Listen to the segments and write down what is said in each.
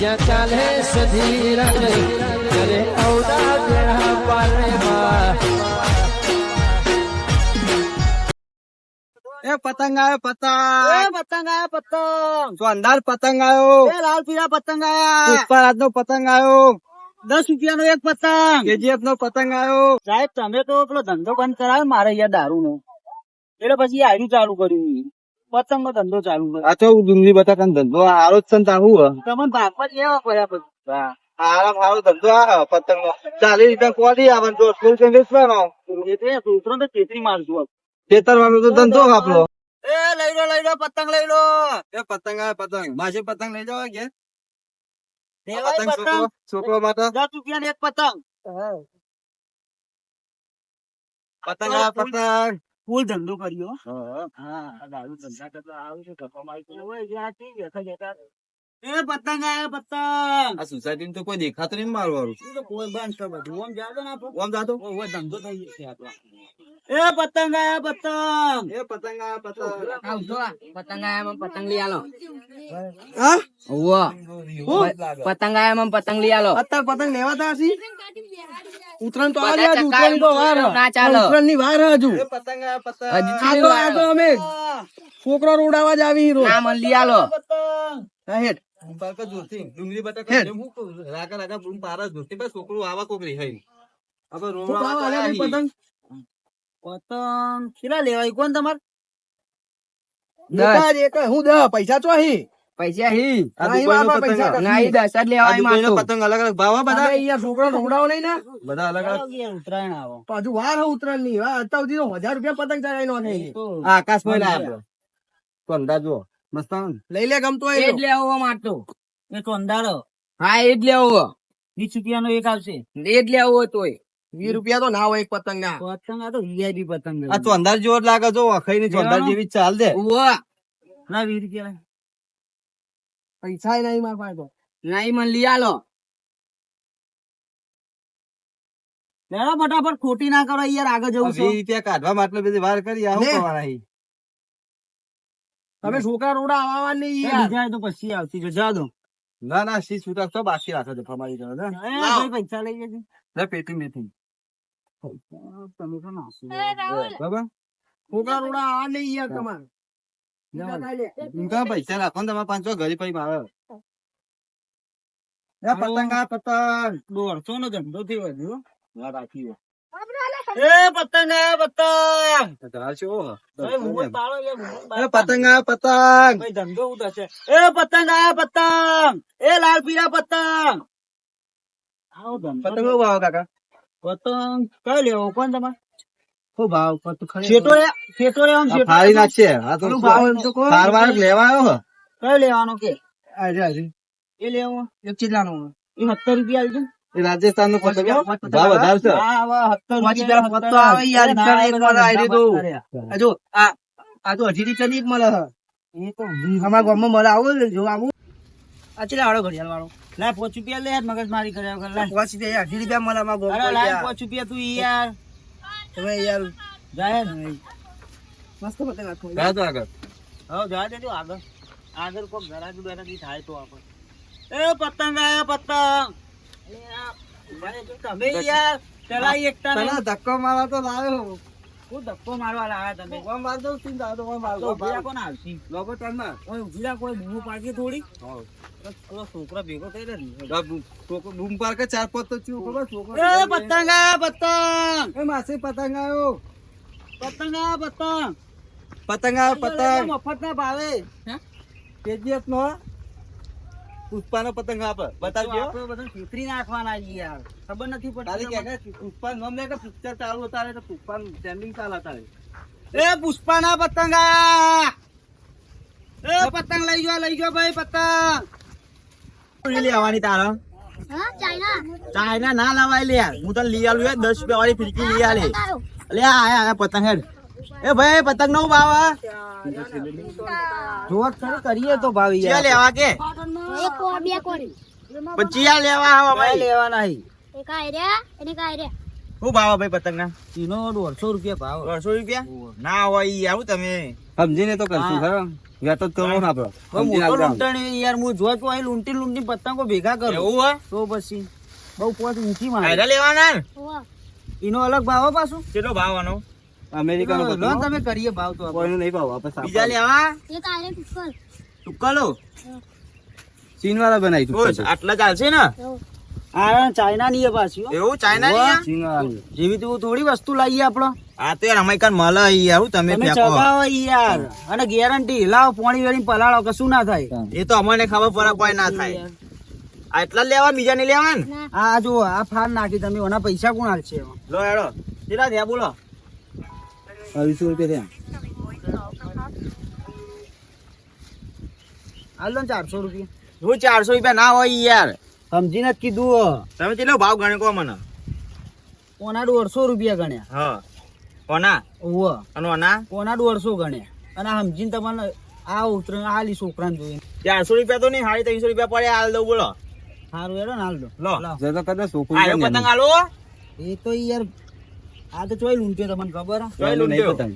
જ્યાં ચાલે સધીરજ ત્યારે અવડા બેડા પારેમાં એ પતંગ આવ્યો પતંગ એ પતંગ આયા પતંગ શાનદાર પતંગ આવ્યો એ લાલ પીળા પતંગ આયા પુષ્પરાજ નો પતંગ આવ્યો દસ રૂપિયા નો એક પતંગ કેજીએફ નો પતંગ આવ્યો સાહેબ તમે તો પેલો ધંધો બંધ કરાવ્યો ને મારે અહીંયા દારૂ નો એટલે પછી આયુ ચાલુ કર્યું. પતંગ ધંધો ચાલુ આ તો ડુંગળી બટાકા ધંધો આરો જ સંત આવું તમને ભાગમાં જ લેવા પડ્યા પછી આરામ હારો ધંધો આ પતંગ નો. રીતે કોડી આવે તો સ્કૂલ કે વેચવાનો? એટલે સૂત્રો તો તેતરી મારશું ખેતરવાનો તો ધંધો આપણો એ લઈ લો લઈ લો પતંગ લઈ લો. એ પતંગ આ પતંગ. માસે પતંગ લઈ જાવ કે? પતંગ છોકરો માટે? દસ રૂપિયા એક પતંગ. પતંગ આ પતંગ. ફૂલ ધંધો કર્યો હા. હા. દારૂ ધંધા કરતા આવું છે ધક્કો મારી ઓય જ્યાં થી બેઠા બેઠા એ પતંગ આયા પતંગ! આ સોસાયટી તો કોઈ દેખાતો નહીં મારવાનું કોઈ બંધ તો બધું ઓમ જાતો ને ઓમ જાતો? ધંધો થઈ જશે આપણો એ પતંગ આયા પતંગ. એ પતંગ આયા પતંગ. પતંગ આયા મમ પતંગ લઈ આલો. હા? ઓવો પતંગ આયા મમ પતંગ લઈ આલો. અત્યારે પતંગ લેવા તા સી ઉતરણ તો આવી હજુ ઉત્તરાયણ તો વાર. ના ચાલો. ઉતરણની વાર હજુ. એ પતંગ આયા પતંગ. હજી આ તો આ તો અમે છોકરો રોડાવા જ આવી હીરો ના મન લઈ આલો. પતંગ. હા, હેડ. ડુંગળી બટાકા કે હું રાગા રાગા બૂમ પારા જોતી, બસ છોકરો આવા કોકરી હઈ. આપણે રોવા આહી. પતંગ. કેટલા લેવાય? કોણ તમારે? હું દસ પૈસા ચો હી? પૈસા હી. પૈસા આ. ના ઈ દસ જ આ લેવાય પતંગ અલગ અલગ ભાવ બધા? અહીંયા છોકરો રોડાવો નહીં ને? બધા અલગ અલગ. ઉત્તરાયણ આવો. પાછું વાર ઉત્તરાયણની. અત્યાર સુધી હજાર રૂપિયા પતંગ ચડાવી નો થઈ આકાશમાં આપડે તો અંદાજ જો મસ્ત લઈ લે ગમતો એ જ લેવો મારતો એ તો અંધારો. હા એ જ લેવો વીસ રૂપિયા નો એક આવશે. એ જ લેવો તોય. વીસ રૂપિયા તો ના હોય એક પતંગ ના. પતંગ આ તો વીઆઈપી પતંગ આ તો અંદાજ જેવો જ લાગે જો અખાઈ ની ચોંદાર જેવી જ ચાલ. દે ઓવો ના વીસ રૂપિયા. પૈસા નહીં માર પાસે ના ઈ મન લઈ આલો. લેવા ફટાફટ ખોટી ના કરો યાર આગળ જવું વીસ છે. રૂપિયા કાઢવા માટે બધી વાર કરી આવું લે. કરવાના હી? તમે છોકરા રોડા આવવા નહીં એ બીજા તો પછી આવતી જો જા દો. ના ના શી છૂટા તો બાકી રાખો છો ફમારી કરો ને એ ભાઈ પૈસા લઈ જજો. લે પેટી મેથી. તમે તો નાખો બરાબર? છોકરા રોડા આ નહીં યાર તમારે. ઉનકા પૈસા રાખો ને તમારે પાંચસો ઘરે પૈ આવે. એ પતંગ આ પતંગ. દોઢસો નો ધંધો થયો હજુ ના રાખી. એ પતંગ આ પતંગ. પતંગ. પતંગ આ પતંગ. ભાઈ ધંધો ઉતરશે. એ પતંગ આ પતંગ. એ લાલ પીળા પતંગ. આવો ધંધો પતંગ ભાવ કાકા. પતંગ કઈ લેવો કોણ તમારે? શું ભાવ? પતંગ ખરી. શેટો રે શેટો રે આમ આ શેટો ફાડી નાખશે. આ તો ભાવ એમ તો કહો. ફારવાર લેવા આવ્યો કઈ લેવાનો કે? આજે આજે એ લેવો. એક ચીલાનો એ સત્તર રૂપિયા આલજો રાજસ્થાનનું. પતંગ હો. ભાવ વધારે છે હા, હવે સત્તર પછી રૂપિયા પેલા પત્તો આવે. યાર, ના, રિક્ષા એક જો આ આ તો મળે તો અમારા ગામમાં મળે આવો જો આવું. આ ચેલા વાળો ઘડિયાળ વાળો. લાય પાંચ રૂપિયા લે મગજ મારી કર્યા વગર લાય. પાંચ રૂપિયા અઢી રૂપિયા મળે અમારા અરે લાય પો પાંચ રૂપિયા તું યાર. તમે યાર જાય. ને મસ્ત પતંગ આપો જા તો આગળ. હવે જવા દેજો આગળ. આગળ કોક ઘરાક બેરાકી થાય તો આપણે. એ પતંગ આયા પતંગ. તમે યાર પેલા એકતા ને ધક્કો મારા તો લાવ્યો. હું ધક્કો મારવા લાયા તમે. કોણ માર દઉં છું દાદો કોણ માર તો ઊભી રાખો ને આવશી? લોકો તને ઓય ઊભી રાખો કોઈ બૂમો પાડશે થોડી? પેલો છોકરો ભેગો થઈ રહ્યો છોકરો બૂમ પાર કે ચાર પાંચ તો ચૂ ખબર? છોકરો એ પતંગ આયા પતંગ! એ માસી પતંગ આવ્યો પતંગ આયા પતંગ! પતંગ આવ્યો પતંગ. મફત ના ભાવે. કેજીએફ નો પુષ્પા નો પતંગ આપે. બતાવજો. આપણે બધા ખેતરી નાખવાના છે યાર. ખબર નથી તારી પડતી કે પુષ્પા નામ લે કે પિક્ચર ચાલુ તારે તો પુષ્પા ટ્રેન્ડિંગ ચાલે તારે એ પુષ્પાના પતંગ આયા એ પતંગ લઈ જો લઈ જો ભાઈ પતંગ. લેવાની તારા? ચાઇના. ના લાવાય લે હું તને લઈ આલું દસ રૂપિયા વાળી ફિરકી લઈ આલે. લે આયા આયા પતંગ હેડ. એ ભાઈ પતંગ નો ભાવ આ. જોત કરીએ તો ભાવી લેવા કે? એક કોર બે કોરી પણ ચિયા લેવા આવા ભાઈ ભાઈ. લેવાના એક આ રહ્યા અને એક આ શું ભાવ ભાઈ પતંગ ના દોઢસો રૂપિયા ભાવ. દોઢસો રૂપિયા? ના હોય આવું તમે. સમજીને તો કરશું ખરો? વેતો જ કરવો ને આપડે બહુ મોટો લૂંટણી યાર હું જોવા અહીં લૂંટી લૂંટી પતંગો ભેગા કરું. એવું હોય? તો પછી બહુ પોત ઊંચી મારે. લેવાના? એનો અલગ ભાવ હો પાછું? કેટલો ભાવ આનો? અમેરિકાનો નો તમે કરીએ ભાવ તો. નહીં ભાવ બીજા લેવા? એક આરે ચીન વાળા બનાવી આટલા ચાલશે ને? આ ચાઇના ની એ એવું? ચાઇના ની આ? ચીન વાળા જેવી તેવું થોડી વસ્તુ લાવીએ આપડે આ તો યાર અમારી કાન મળે યાર તમે તમે ચગાવો યાર. અને ગેરંટી લાવો પોણી વેળી પલાળો કશું ના થાય. એ તો અમને ખબર પડે કોઈ ના થાય. આ એટલા જ લેવા બીજા ને? લેવા ને. આ જો આ ફાર નાખી તમે ઓના પૈસા કોણ હાલશે લો હેડો. કેટલા થયા બોલો. અઢીસો રૂપિયા થયા. હાલ ચારસો રૂપિયા. હું ચારસો રૂપિયા ના હોય યાર? સમજીને જ કીધું. તમે કેટલો ભાવ ગણે કહો મને? ઓના દોઢસો રૂપિયા ગણ્યા. હા. કોના? ઓવ અને ઓના? ઓના દોઢસો ગણ્યા. અને આ સમજીને તમને આ ઉતરે હાલી છોકરાને જોઈને. ચારસો રૂપિયા તો નહીં સાડી ત્રણસો રૂપિયા પડે હાલ દઉં બોલો. સારું હેડો ને હાલ દો. લો. લાવો. જે તો કદાચ આયો પતંગ આલો એ તો યાર આ તો ચોય લૂંટ્યો તમને ખબર હે? ચોય લૂંટ્યો. પતંગ.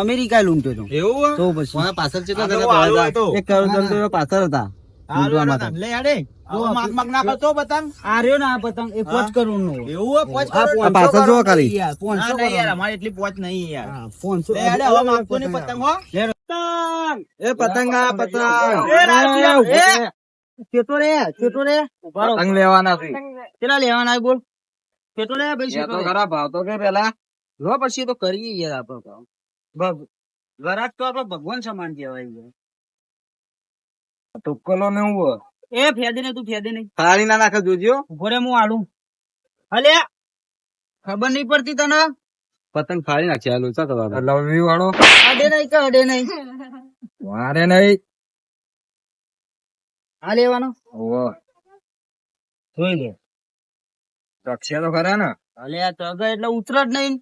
અમેરિકા લૂંટ્યો તો એવું તો પછી. પાછળ છે તો એક કરોડ જણ તો પાછળ હતા. લે પતંગ. લે લેવાના કેટલા લેવાના બોલ? ચેતો રે ભાઈ ખરા ભાવ તો કે પેલા. લો પછી તો કરીએ યાર આપડે ઘરાક તો આપડે ભગવાન સમાન કહેવાય છે. ટુક્કલો ને હું એ ફેદી ને તું ફેદી નહીં. થાળી ના નાખે જોજો ઊભો હું આલું. હલે ખબર નહીં પડતી તને? પતંગ ફાડી નાખશે આ લોચા કરવા લવવી વાળો. અડે નહીં કે અડે નહીં? વારે નહીં. આ લેવાનો. ઓવો જોઈ લે. રક્ષા તો ખરા ને. અલે આ તગા એટલે ઉતર જ નહીં.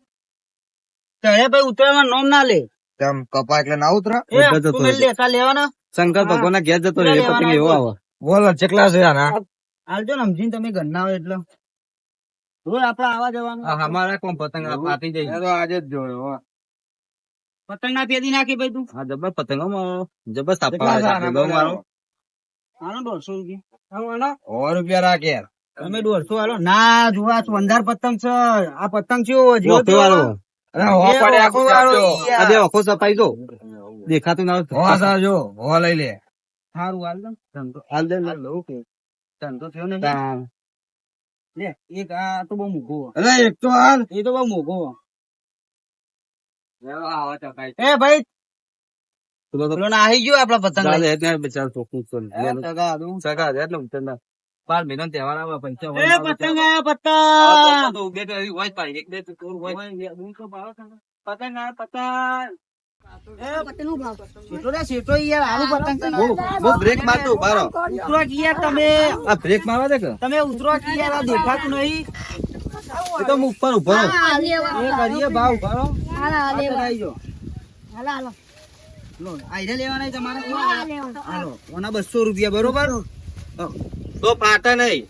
હે ભાઈ ઉતરવા નોમ ના લે. તેમ કપા એટલે ના ઉતરા? એ તું લે લેવાના. શંકર ભગવાન ના ઘેર જતો રહે, પતંગ એવો આવે. બોલ ચેકલા છે આના? આવજો ને સમજીને તમે ઘર ના એટલે. રોજ આપડે આવા જવાનું. અમારા કોણ પતંગ ફાટી જાય તો આજે જ જોયો પતંગ ના પેદી નાખી ભાઈ તું. હા જબર પતંગો મારો. જબર બહુ મારો હાલો દોઢસો રૂપિયા. સો રૂપિયા રાખે. યાર તમે દોઢસો વાળો ના જોવા ચોંધાર પતંગ છે. આ પતંગ છે જેવો વાળો. અરે હો પડે આખો વાળો. યાર. ઓખો સપાઈ દો. દેખાતું ના હો સાજો હો લઈ લે. સારું હાલ દે. ધંધો હાલ દે હાલ કે ધંધો થયો ને લે એક આ તો બહુ મોઘો અરે એક તો હાલ. એ તો બહુ મોઘો એ ભાઈ! પતંગ પતંગ! તમે ઉતરો દેખાતું નહીં. એ તો ઉપર ઊભો. એ કરીએ ભાવ લેવાના તમારે? હાલો ઓના બસો રૂપિયા બરોબર? તો પાટા નહીં.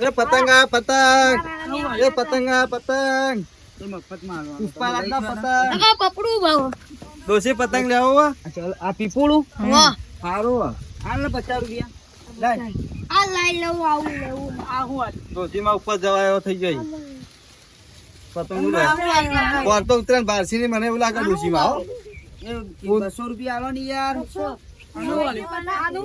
એ પતંગ આ પતંગ. એ પતંગ આ પતંગ. પુષ્પારાજના પતંગ. ભાવ. દોશી પતંગ લેવો આ ચાલ, આ પીપોળું. સારું હાલ પચાસ રૂપિયા. આ લાઈ લઉં, આવું લેવું. આ હું દોશીમાં ઉપર જવા એવો થઈ જાય પતંગ કોક તો ઉતરે બારસી ની મને એવું લાગે હો. એ બસો રૂપિયા આલો ને યાર.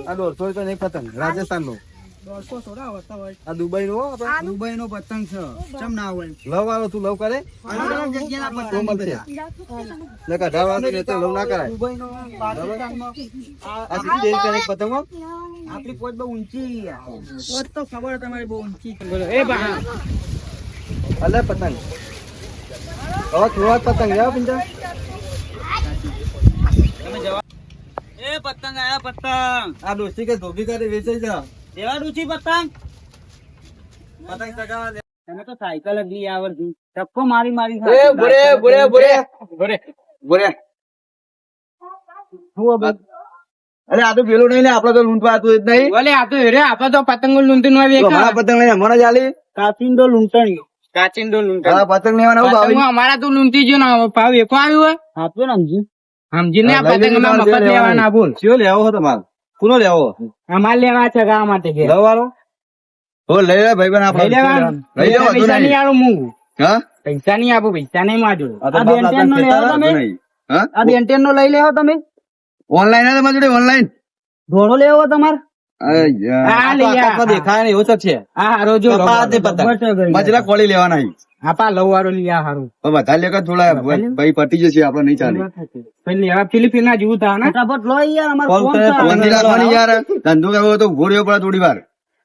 આ દોઢસો રૂપિયા નહીં પતંગ રાજસ્થાનનું દોઢસો હોય આ દુબઈ નું દુબઈ નો પતંગ છે. ચમ ના હોય લવ વાળો તું લવ કરે? અલગ અલગ જગ્યાના તો પતંગ મળશે ને અઢાર વાળો ને તો લવ ના કરાય. દુબઈ નો આ સીધી જેવી કરે પતંગ આપણી પોત બહુ ઊંચી પોત તો ખબર તમારી બહુ ઊંચી એ અલે પતંગ. હવે થોડા પતંગ લેવા પિંજા? એ પતંગ આયા પતંગ. આ દોસ્તી કે ધોબી કરી વેચે છે? દેવા રૂચી પતંગ? પતંગ ચગાવવા દે. તમે તો સાયકલ જ નહીં આવડતી ધક્કો મારી મારી એ બુરે બુરે બુરે બુરે બુરે અરે આ તો પેલું નહીં ને આપડે તો લૂંટવા હતું જ નહીં. ભલે આ તો હેરે આપડે તો પતંગ લૂંટી નો આવી મારા પતંગ નહીં મને ચાલી કાચિંડો લૂંટણી કાચિંડો હા પતંગ લેવાનો હું ભાવ અમારા તો લૂંટી ગયો ને ભાવ એકો આવ્યો હોય? ને સમજી સમજીને પતંગમાં મફત લેવાના. બોલ. કયો લેવો હો તમારે? કોનો લેવો? અમારે લેવા છે ગા માટે કે લવારો હો લઈ લે ભાઈ બન લઈ લેવા લઈ લેવા પૈસા નહીં આવું હું હા? પૈસા નહીં આપું પૈસા નહીં માજો. આ બેન્ટેન નો લેવો નહીં. હા? આ બેન્ટેન નો લઈ લેવો તમે? ઓનલાઈન આ તમારી જોડે ઓનલાઈન? ઘોડો લેવો તમારે? ને. મજલા કોળી લેવાના. આપા લવ વાળો લઈ હારું. વધારે થોડા ભાઈ પટી જશે આપડે નહીં ચાલે. પેલી ના? જેવું ને યાર ધંધો કરવો તો ઊભો પડે થોડી વાર.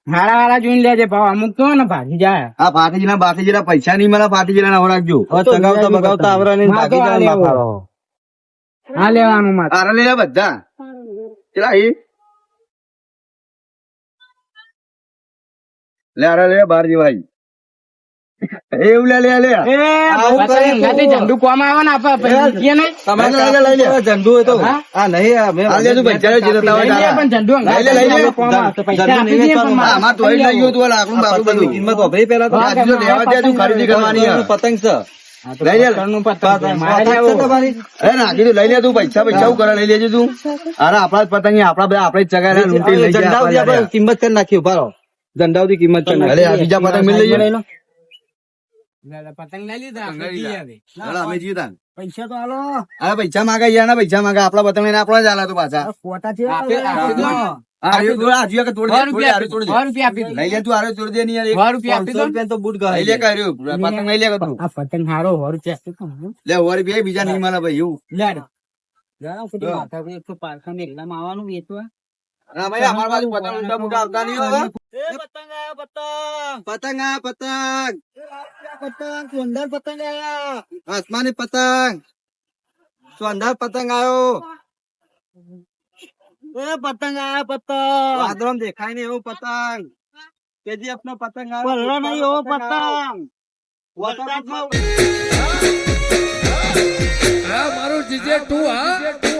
હારા હારા જોઈને લેજે ભાવ. અમુક તો ને ભાગી જાય. આ પાટીજીના બાટીજીના પૈસા નહીં મળે પાટીજીના નવ રાખજો. ચગાવતા બગાવતા આવરા હા લેવાનું મારે તારા લઈ લે બધા ચલા લે અરે લે બાર જેવાય એવું લે લે લે. પતંગ ઝંડુ કોમ આવે ને આપા ને તમારે લઈ લે. ઝંડુ તો. હા? નહીં આ તું પૈસા. પણ ઝંડુ લઈ લે, લઈ લે. તો પૈસા આપી દે પણ મારે આમાં તો લઈ ગયું તું લાકડું બાકડું બધું. કિંમત વાપરી પેલા તો આજુ લેવા દે ખરીદી કરવાની પતંગ છે. લઈ લે. પતંગનું પતંગ છે. મારે લેવું. અરે નાખી દઉં, લઈ લે તું પૈસા પૈસા હું. કરે લઈ લેજે તું. અરે આપડા જ પતંગ આપડા બધા આપણે જ ચગાવ્યા, લૂંટી લઈ કિંમત કરી નાખી ઊભા રહો ઝંડાવથી કિંમત કરી અરે આ બીજા પતંગ મિલ લઈએ લે, લે, પતંગ લઈ લીધા આપણે જઈએ હવે. ચાલો, અમે જઈએ તાન. પૈસા તો હાલો અરે પૈસા માંગે યાર ના પૈસા માંગે આપડા પતંગ લઈને આપડા જ આલા તું પાછા ખોટા છે આપી- આપી દો. આ હરિયો તોડ, આ હરિયો કે તોડ દે, સો તોડ દે, રૂપિયા હરિયો તોડ દે. સો રૂપિયા આપી દો. લઈ લે તું હારે તોડ દે નહીં યાર એક. સો રૂપિયા આપી દો. રૂપિયા તો બૂટ લઈ લે કે હરિયો, પતંગ લઈ લે કે તું આ પતંગ હારો સો રૂપિયા આપી દો. લે સો રૂપિયા બીજા નહીં મળે ભાઈ એવું લે રે. જરા સુધી માથા પર એકસો પારખાને એકલામાં આવવાનું વેચવા. ના ભાઈ અમારા બાજુ પતંગ ઊંડા મોટા આવતા નહીં હવે પતંગ આયા પતંગ. પતંગ આ પતંગ. પતંગ સુંદર પતંગ આયા. આસમાની પતંગ. સુંદર પતંગ આવ્યો એ પતંગ આયા પતંગ. વાદળમ દેખાય ને એવું પતંગ. કેજીએફ નો પતંગ પલ્લો નહીં એવો પતંગ મારું જીજે તું હા.